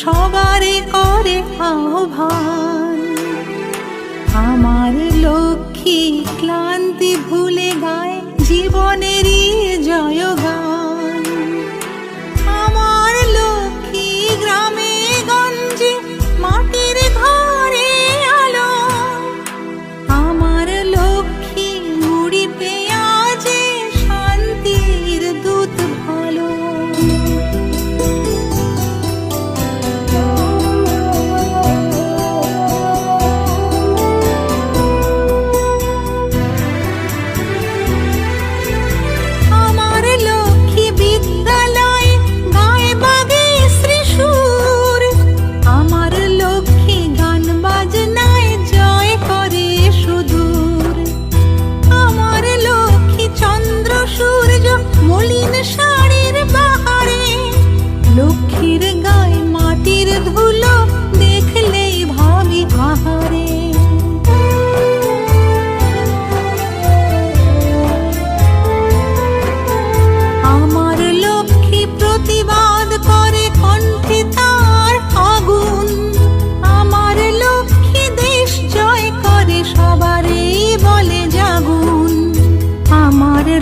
সবারে করে আহ্বান।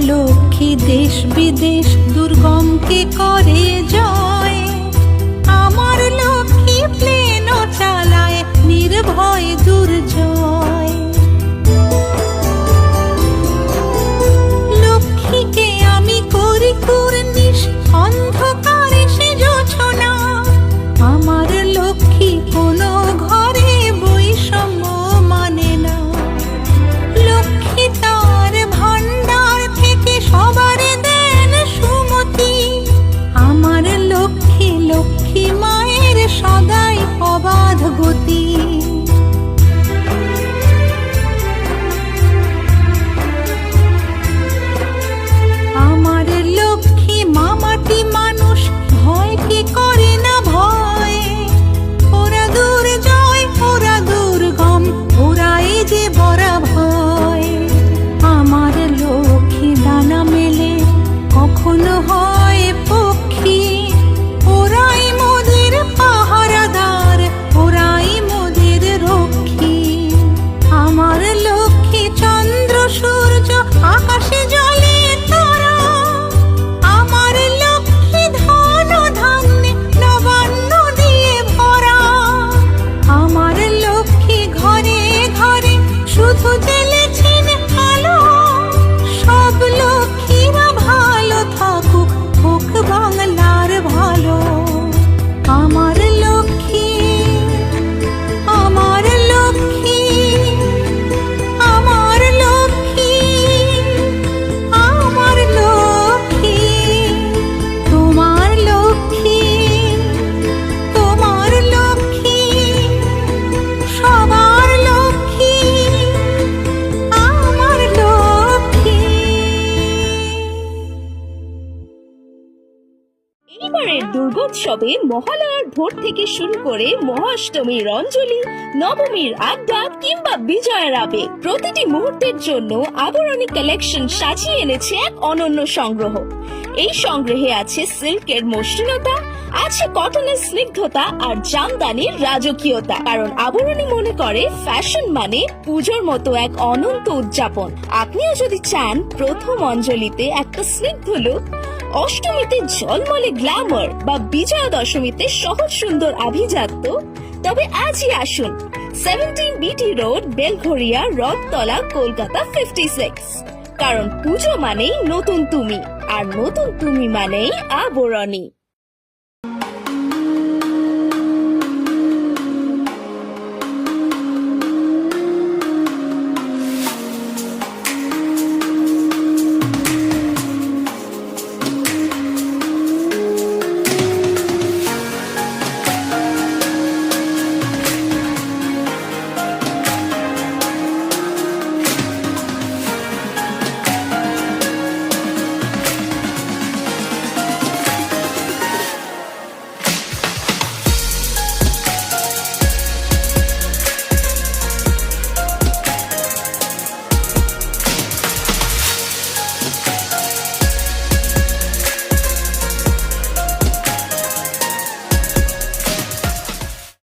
লক্ষ্মী দেশ বিদেশ দুর্গমকে করে জয় দুর্গোৎসবে মহালয়ার ভোর থেকে শুরু করে মহাষ্টমীর অঞ্জলি, নবমীর আড্ডা কিংবা বিজয়ের আবেগ প্রতিটি মুহূর্তের জন্য আবরণী কালেকশন সাজিয়ে এনেছে এক অনন্য সংগ্রহ। এই সংগ্রহে আছে সিল্কের মসৃণতা, আছে কটনের স্নিগ্ধতা আর জামদানির রাজকীয়তা। কারণ আবরণী মনে করে ফ্যাশন মানে পুজোর মতো এক অনন্ত উদযাপন। আপনিও যদি চান প্রথম অঞ্জলিতে একটা স্নিগ্ধ লুক অষ্টমীতে ঝলমলে গ্ল্যামার বা বিজয়া দশমীতে সহজ সুন্দর আভিজাত্য? তবে আজই আসুন। Seventeen BT road Belgharia Rathtala, Kolkata fifty six কারণ পুজো মানেই নতুন তুমি, আর নতুন তুমি মানেই আবরণী।